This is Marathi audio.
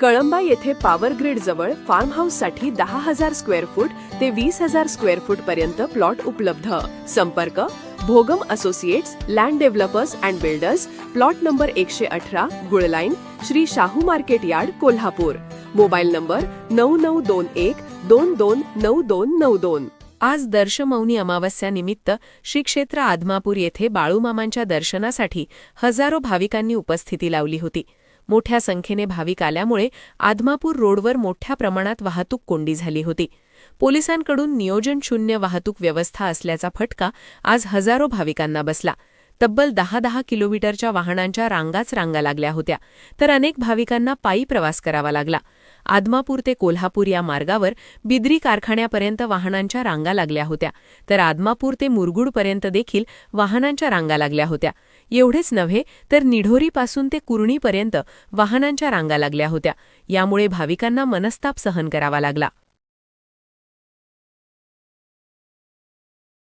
कळंबा येथे पॉवर ग्रिड जवळ फार्म हाऊससाठी दहा हजार स्क्वेअर फूट ते वीस हजार स्क्वेअर फूट पर्यंत प्लॉट उपलब्ध. संपर्क Bhogam associates land developers and builders plot number एकशे अठरा गुळलाईन Shri Shahu market yard Kolhapur. Mobile number नऊ नऊ दोन एक दोन दोन नऊ दोन नऊ दोन. आज दर्शमौनी अमावस्यानिमित्त श्री क्षेत्र आदमापूर येथे बाळूमामांच्या दर्शनासाठी हजारो भाविकांनी उपस्थिती लावली होती. मोठ्या संख्येने भाविक आल्यामुळे आदमापूर रोडवर मोठ्या प्रमाणात वाहतूक कोंडी झाली होती. पोलिसांकडून नियोजन शून्य वाहतूक व्यवस्था असल्याचा फटका आज हजारो भाविकांना बसला. तब्बल दहा दहा किलोमीटरच्या वाहनांच्या रांगाच रांगा लागल्या होत्या तर अनेक भाविकांना पायी प्रवास करावा लागला. आदमापूर ते कोल्हापूर या मार्गावर बिद्री कारखान्यापर्यंत वाहनांच्या रांगा लागल्या होत्या. तर आदमापूर ते मुरगुडपर्यंत देखील वाहनांच्या रांगा लागल्या होत्या. एवढेच नव्हे तर निढोरीपासून ते कुर्णीपर्यंत वाहनांच्या रांगा लागल्या होत्या. यामुळे भाविकांना मनस्ताप सहन करावा लागला.